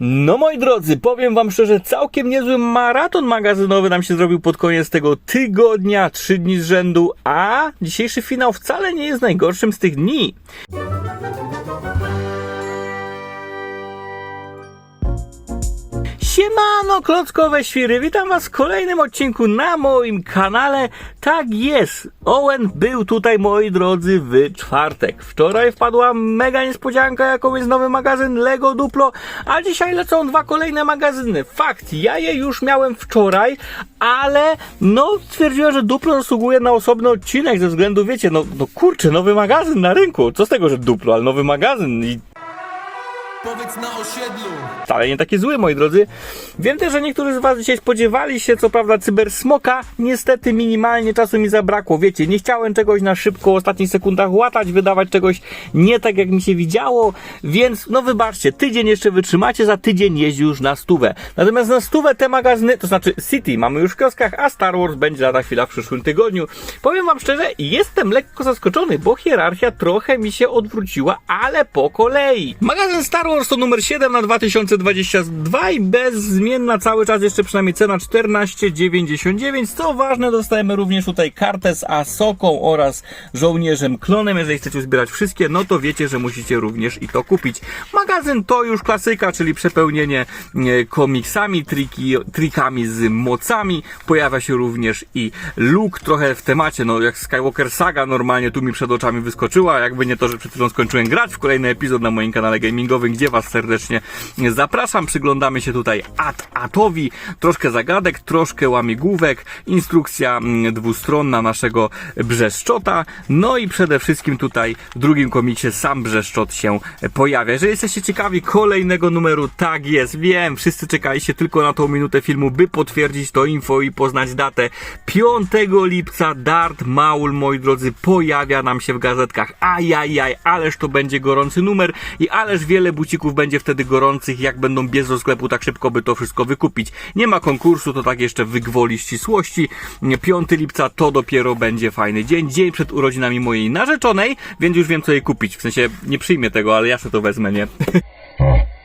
No moi drodzy, powiem wam szczerze, całkiem niezły maraton magazynowy nam się zrobił pod koniec tego tygodnia, trzy dni z rzędu, a dzisiejszy finał wcale nie jest najgorszym z tych dni. Siemano, klockowe świry, witam was w kolejnym odcinku na moim kanale. Tak jest, Owen był tutaj, moi drodzy, w czwartek. Wczoraj wpadła mega niespodzianka, jaką jest nowy magazyn Lego Duplo, a dzisiaj lecą dwa kolejne magazyny. Fakt, ja je już miałem wczoraj, ale no stwierdziłem, że Duplo zasługuje na osobny odcinek ze względu, wiecie, no, no kurczę, nowy magazyn na rynku. Co z tego, że Duplo, ale nowy magazyn i Powiedz na osiedlu. wcale nie takie złe, moi drodzy. Wiem też, że niektórzy z Was dzisiaj spodziewali się, co prawda, cybersmoka. Niestety minimalnie czasu mi zabrakło. Wiecie, nie chciałem czegoś na szybko w ostatnich sekundach łatać, wydawać czegoś nie tak, jak mi się widziało, więc no wybaczcie, tydzień jeszcze wytrzymacie, za tydzień jeździ już na stówę. Natomiast na stówę te magazyny, to znaczy City mamy już w kioskach, a Star Wars będzie lada chwila w przyszłym tygodniu. Powiem Wam szczerze, jestem lekko zaskoczony, bo hierarchia trochę mi się odwróciła, ale po kolei. Magazyn Star Wars to numer 7 na 2022 i bezzmienna cały czas jeszcze przynajmniej cena 14,99. Co ważne, dostajemy również tutaj kartę z Asoką oraz żołnierzem klonem. Jeżeli chcecie zbierać wszystkie, no to wiecie, że musicie również i to kupić. Magazyn to już klasyka, czyli przepełnienie e, komiksami, triki, trikami z mocami. Pojawia się również i Luke trochę w temacie, no jak Skywalker Saga normalnie tu mi przed oczami wyskoczyła, jakby nie to, że przed chwilą skończyłem grać w kolejny epizod na moim kanale gamingowym, gdzie was serdecznie zapraszam. Przyglądamy się tutaj At Atowi, troszkę zagadek, troszkę łamigłówek, instrukcja mm, dwustronna naszego Brzeszczota, no i przede wszystkim tutaj w drugim komiksie sam Brzeszczot się pojawia. Jeżeli jesteście ciekawi kolejnego numeru, tak jest, wiem, wszyscy czekaliście tylko na tą minutę filmu, by potwierdzić to info i poznać datę. 5 lipca Dart Maul, moi drodzy, pojawia nam się w gazetkach. Ajajaj, ależ to będzie gorący numer i ależ wiele bucików będzie wtedy gorących, jak będą biec do sklepu tak szybko, by to wszystko wykupić. Nie ma konkursu, to tak jeszcze wygwoli ścisłości. 5 lipca to dopiero będzie fajny dzień, dzień przed urodzinami mojej narzeczonej, więc już wiem co jej kupić. W sensie nie przyjmie tego, ale ja sobie to wezmę, nie?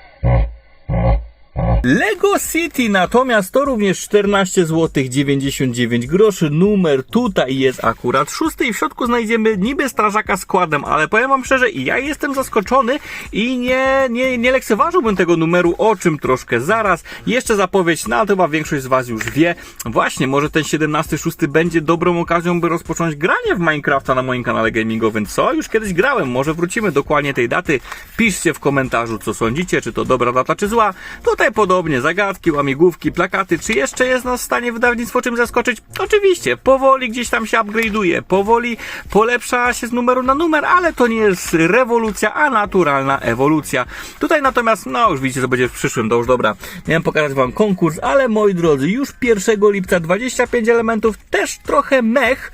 Lego City natomiast to również 14 zł 99 groszy. Numer tutaj jest akurat szósty i w środku znajdziemy niby strażaka z kładem, ale powiem wam szczerze, ja jestem zaskoczony i nie, nie, nie lekceważyłbym tego numeru, o czym troszkę zaraz. Jeszcze zapowiedź, no ale to chyba większość z was już wie. Właśnie, może ten 17.6 będzie dobrą okazją, by rozpocząć granie w Minecrafta na moim kanale gamingowym. Co? Już kiedyś grałem, może wrócimy dokładnie tej daty. Piszcie w komentarzu, co sądzicie, czy to dobra data, czy zła. Tutaj podobnie, zagadki, łamigłówki, plakaty. Czy jeszcze jest nas w stanie wydawnictwo czym zaskoczyć? Oczywiście, powoli gdzieś tam się upgrade'uje, powoli polepsza się z numeru na numer, ale to nie jest rewolucja, a naturalna ewolucja. Tutaj natomiast, no już widzicie, co będzie w przyszłym, to już dobra. Miałem pokazać wam konkurs, ale moi drodzy, już 1 lipca 25 elementów, też trochę mech.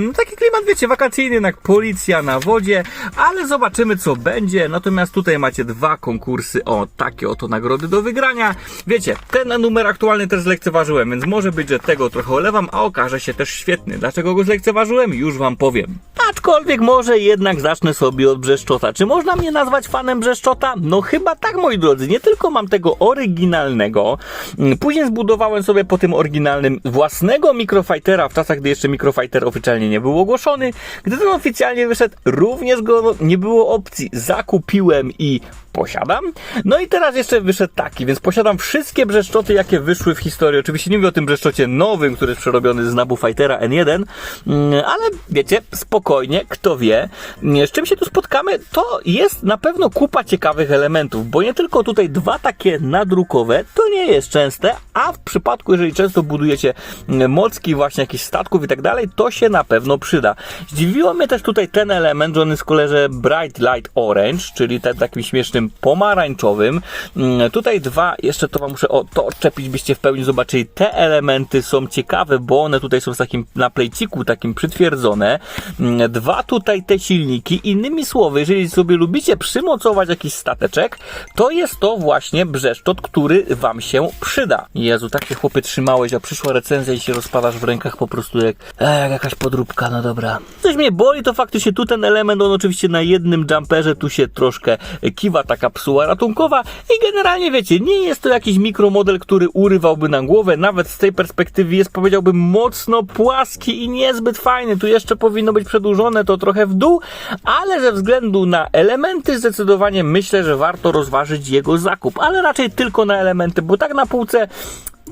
No taki klimat, wiecie, wakacyjny, jednak policja na wodzie, ale zobaczymy, co będzie. Natomiast tutaj macie dwa konkursy, o, takie oto nagrody do wygrania. Wiecie, ten numer aktualny też zlekceważyłem, więc może być, że tego trochę olewam, a okaże się też świetny. Dlaczego go zlekceważyłem? Już wam powiem. Aczkolwiek może jednak zacznę sobie od Brzeszczota. Czy można mnie nazwać fanem Brzeszczota? No chyba tak, moi drodzy. Nie tylko mam tego oryginalnego, mm, później zbudowałem sobie po tym oryginalnym własnego Microfightera w czasach, gdy jeszcze Microfighter oficjalnie nie był ogłoszony. Gdy ten oficjalnie wyszedł, również go nie było opcji. Zakupiłem i posiadam. No i teraz jeszcze wyszedł taki, więc posiadam wszystkie brzeszczoty, jakie wyszły w historii. Oczywiście nie mówię o tym brzeszczocie nowym, który jest przerobiony z Nabu Fightera N1, mm, ale wiecie, spokojnie, kto wie. Z czym się tu spotkamy, to jest na pewno kupa ciekawych elementów, bo nie tylko tutaj dwa takie nadrukowe, to nie jest częste, a w przypadku, jeżeli często budujecie mm, mocki właśnie jakichś statków i tak dalej, to się na pewno przyda. Zdziwiło mnie też tutaj ten element, że on jest w kolorze Bright Light Orange, czyli ten takim śmiesznym pomarańczowym. Mm, Tutaj dwa, jeszcze to wam muszę o, to odczepić, byście w pełni zobaczyli. Te elementy są ciekawe, bo one tutaj są w takim na plejciku takim przytwierdzone. Mm, Dwa tutaj te silniki. Innymi słowy, jeżeli sobie lubicie przymocować jakiś stateczek, to jest to właśnie brzeszczot, który wam się przyda. Jezu, tak się chłopie trzymałeś, a przyszła recenzja i się rozpadasz w rękach po prostu jak, jak jakaś podróbka, no dobra. Coś mnie boli, to faktycznie tu ten element, on oczywiście na jednym jumperze, tu się troszkę kiwa ta kapsuła ratunkowa i generalnie wiecie, nie jest to jakiś mikromodel, który urywałby nam głowę, nawet z tej perspektywy jest powiedziałbym mocno płaski i niezbyt fajny, tu jeszcze powinno być przedłużone to trochę w dół, ale ze względu na elementy zdecydowanie myślę, że warto rozważyć jego zakup, ale raczej tylko na elementy, bo tak na półce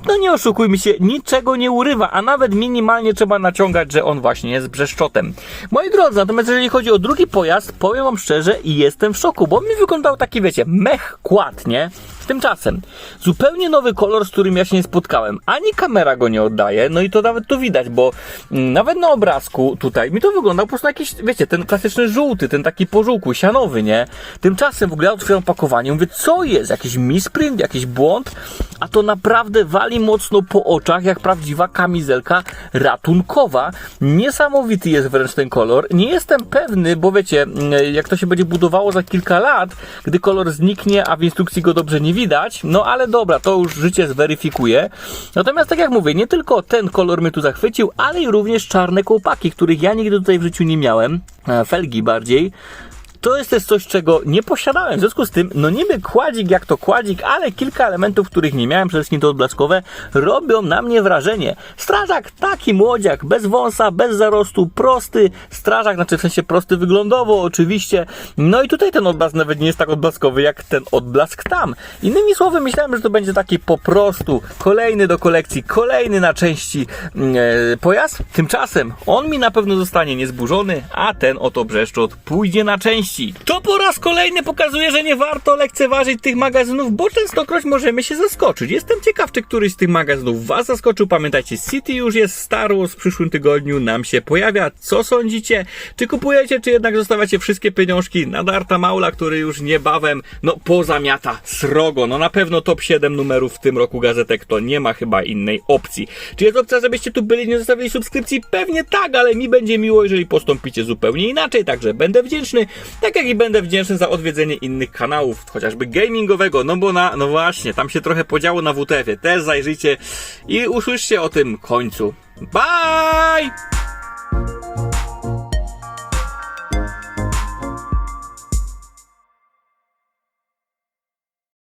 no nie oszukujmy się, niczego nie urywa, a nawet minimalnie trzeba naciągać, że on właśnie jest brzeszczotem. Moi drodzy, natomiast jeżeli chodzi o drugi pojazd, powiem wam szczerze jestem w szoku, bo mi wyglądał taki, wiecie, mech kład, nie? Tymczasem, zupełnie nowy kolor, z którym ja się nie spotkałem. Ani kamera go nie oddaje, no i to nawet tu widać, bo mm, nawet na obrazku tutaj mi to wyglądał po prostu jakiś, wiecie, ten klasyczny żółty, ten taki pożółku, sianowy, nie? Tymczasem w ogóle ja otwieram pakowanie, mówię, co jest? Jakiś misprint, jakiś błąd? A to naprawdę wali mocno po oczach, jak prawdziwa kamizelka ratunkowa. Niesamowity jest wręcz ten kolor. Nie jestem pewny, bo wiecie, mm, jak to się będzie budowało za kilka lat, gdy kolor zniknie, a w instrukcji go dobrze nie widać, no ale dobra, to już życie zweryfikuje. Natomiast tak jak mówię, nie tylko ten kolor mnie tu zachwycił, ale i również czarne kołpaki, których ja nigdy tutaj w życiu nie miałem, e, felgi bardziej. To jest też coś, czego nie posiadałem. W związku z tym, no niby kładzik jak to kładzik, ale kilka elementów, których nie miałem, przede wszystkim te odblaskowe, robią na mnie wrażenie. Strażak taki młodziak, bez wąsa, bez zarostu, prosty strażak, znaczy w sensie prosty wyglądowo oczywiście. No i tutaj ten odblask nawet nie jest tak odblaskowy jak ten odblask tam. Innymi słowy, myślałem, że to będzie taki po prostu kolejny do kolekcji, kolejny na części mm, e, pojazd. Tymczasem on mi na pewno zostanie niezburzony, a ten oto brzeszczot pójdzie na części. To po raz kolejny pokazuje, że nie warto lekceważyć tych magazynów, bo częstokroć możemy się zaskoczyć. Jestem ciekaw, czy któryś z tych magazynów Was zaskoczył. Pamiętajcie, City już jest Star Wars w przyszłym tygodniu nam się pojawia. Co sądzicie? Czy kupujecie, czy jednak zostawiacie wszystkie pieniążki na Darta Maula, który już niebawem, no, pozamiata srogo. No na pewno top 7 numerów w tym roku gazetek to nie ma chyba innej opcji. Czy jest opcja, żebyście tu byli nie zostawili subskrypcji? Pewnie tak, ale mi będzie miło, jeżeli postąpicie zupełnie inaczej, także będę wdzięczny. Tak jak i będę wdzięczny za odwiedzenie innych kanałów, chociażby gamingowego, no bo na, no właśnie, tam się trochę podziało na WTF-ie. Też zajrzyjcie i usłyszcie o tym końcu. Bye!